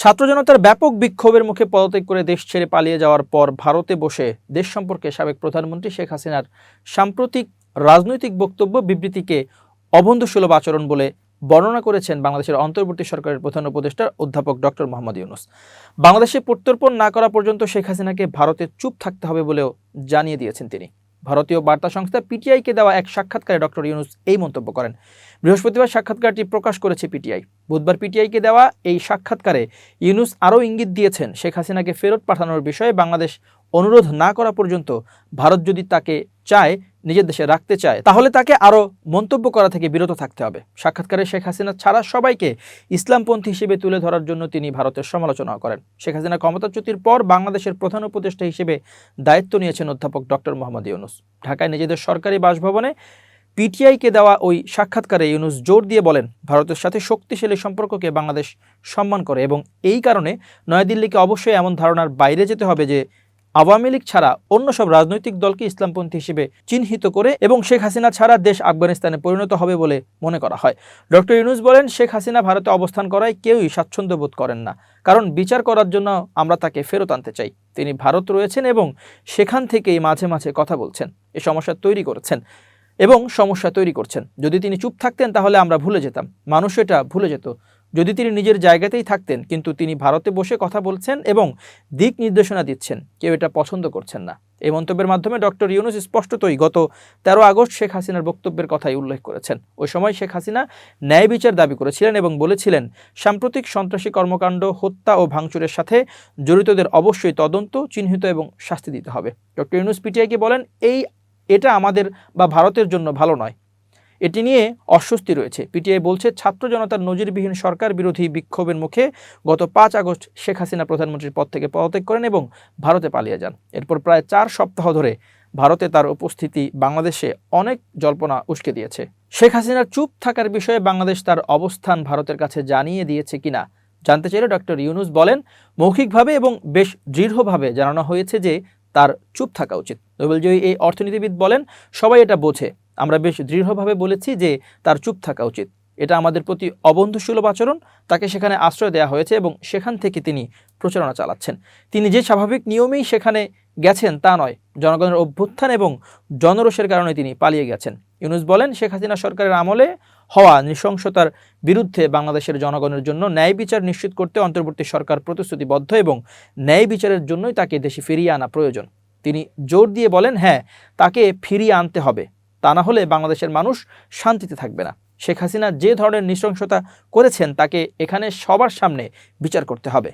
ছাত্র জনতার ব্যাপক বিক্ষোভের মুখে পদত্যাগ করে দেশ ছেড়ে পালিয়ে যাওয়ার পর ভারতে বসে দেশ সম্পর্কে সাবেক প্রধানমন্ত্রী শেখ হাসিনার সাম্প্রতিক রাজনৈতিক বক্তব্য বিবৃতিকে অবন্ধুসুলভ আচরণ বলে বর্ণনা করেছেন বাংলাদেশের অন্তর্বর্তী সরকারের প্রধান উপদেষ্টা অধ্যাপক ডক্টর মোহাম্মদ ইউনুস। বাংলাদেশে প্রত্যর্পণ না করা পর্যন্ত শেখ হাসিনাকে ভারতে চুপ থাকতে হবে বলেও জানিয়ে দিয়েছেন তিনি। ভারতীয় বার্তা সংস্থা পিটিআইকে দেওয়া এক সাক্ষাৎকারে ডক্টর ইউনুস এই মন্তব্য করেন। বৃহস্পতিবার সাক্ষাৎকারটি প্রকাশ করেছে পিটিআই। বুধবার পিটিআইকে দেওয়া এই সাক্ষাৎকারে ইউনুস আরও ইঙ্গিত দিয়েছেন, শেখ হাসিনাকে ফেরত পাঠানোর বিষয়ে বাংলাদেশ অনুরোধ না করা পর্যন্ত ভারত যদি তাকে চায় নিজের দেশে রাখতে চায়, তাহলে তাকে আরও মন্তব্য করা থেকে বিরত থাকতে হবে। সাক্ষাৎকারে শেখ হাসিনা ছাড়া সবাইকে ইসলামপন্থী হিসেবে তুলে ধরার জন্য তিনি ভারতের সমালোচনা করেন। শেখ হাসিনা ক্ষমতাচ্যুতির পর বাংলাদেশের প্রধান উপদেষ্টা হিসেবে দায়িত্ব নিয়েছেন অধ্যাপক ডক্টর মোহাম্মদ ইউনুস। ঢাকায় নিজেদের সরকারি বাসভবনে পিটিআইকে দেওয়া ওই সাক্ষাৎকারে ইউনুস জোর দিয়ে বলেন, ভারতের সাথে শক্তিশালী সম্পর্ককে বাংলাদেশ সম্মান করে এবং এই কারণে নয়াদিল্লিকে অবশ্যই এমন ধারণার বাইরে যেতে হবে যে আওয়ামী লীগ ছাড়া অন্য সব রাজনৈতিক দলকে ইসলামপন্থী হিসেবে চিহ্নিত করে এবং শেখ হাসিনা ছাড়া দেশ আফগানিস্তানে পরিণত হবে বলে মনে করা হয়। ডক্টর ইউনুস বলেন, শেখ হাসিনা ভারতে অবস্থান করায় কেউই স্বাচ্ছন্দ্য বোধ করেন না, কারণ বিচার করার জন্য আমরা তাকে ফেরত আনতে চাই। তিনি ভারত রয়েছেন এবং সেখান থেকেই মাঝে মাঝে কথা বলছেন, এ সমস্যা তৈরি করেছেন এবং সমস্যা তৈরি করছেন। যদি তিনি চুপ থাকতেন তাহলে আমরা ভুলে যেতাম। মানুষ এটা ভুলে যেত। যদি তিনি নিজের জায়গাতেই থাকতেন, কিন্তু তিনি ভারতে বসে কথা বলছেন এবং দিক নির্দেশনা দিচ্ছেন, কেউ এটা পছন্দ করছেন না। এই মন্তব্যের মাধ্যমে ডক্টর ইউনুস স্পষ্টতই গত তেরো আগস্ট শেখ হাসিনার বক্তব্যের কথাই উল্লেখ করেছেন। ওই সময় শেখ হাসিনা ন্যায় বিচার দাবি করেছিলেন এবং বলেছিলেন, সাম্প্রতিক সন্ত্রাসী কর্মকাণ্ড, হত্যা ও ভাঙচুরের সাথে জড়িতদের অবশ্যই তদন্ত, চিহ্নিত এবং শাস্তি দিতে হবে। ডক্টর ইউনুস পিটিআইকে বলেন, এই, এটা আমাদের বা ভারতের জন্য ভালো নয়। এটি নিয়ে অস্বস্তি রয়েছে। পিটিআই বলছে, ছাত্র জনতার নজিরবিহীন সরকার বিরোধী বিক্ষোভের মুখে গত পাঁচ আগস্ট শেখ হাসিনা প্রধানমন্ত্রীর পদ থেকে পদত্যাগ করেন এবং ভারতে পালিয়ে যান। এরপর প্রায় চার সপ্তাহ ধরে ভারতে তার উপস্থিতি বাংলাদেশে অনেক জল্পনা উস্কে দিয়েছে। শেখ হাসিনার চুপ থাকার বিষয়ে বাংলাদেশ তার অবস্থান ভারতের কাছে জানিয়ে দিয়েছে কিনা জানতে চাইলে ডক্টর ইউনুস বলেন, মৌখিকভাবে এবং বেশ দৃঢ়ভাবে জানানো হয়েছে যে তার চুপ থাকা উচিত। নোবেলজয়ী এই অর্থনীতিবিদ বলেন, সবাই এটা বোঝে। আমরা বেশ দৃঢ়ভাবে বলেছি যে তার চুপ থাকা উচিত। এটা আমাদের প্রতি অবন্ধুসুলভ আচরণ, তাকে সেখানে আশ্রয় দেওয়া হয়েছে এবং সেখান থেকে তিনি প্রচারণা চালাচ্ছেন। তিনি যে স্বাভাবিক নিয়মেই সেখানে গেছেন তা নয়, জনগণের অভ্যুত্থান এবং জনরোষের কারণে তিনি পালিয়ে গেছেন। ইউনুস বলেন, শেখ হাসিনা সরকারের আমলে হওয়া নৃশংসতার বিরুদ্ধে বাংলাদেশের জনগণের জন্য ন্যায় বিচার নিশ্চিত করতে অন্তর্বর্তী সরকার প্রতিশ্রুতিবদ্ধ এবং ন্যায় বিচারের জন্যই তাকে দেশে ফিরিয়ে আনা প্রয়োজন। তিনি জোর দিয়ে বলেন হ্যাঁ তাকে ফিরিয়ে আনতে হবে। তা না হলে বাংলাদেশের মানুষ শান্তিতে থাকবে না। শেখ হাসিনা যে ধরনের নৃশংসতা করেছেন তাকে এখানে সবার সামনে বিচার করতে হবে।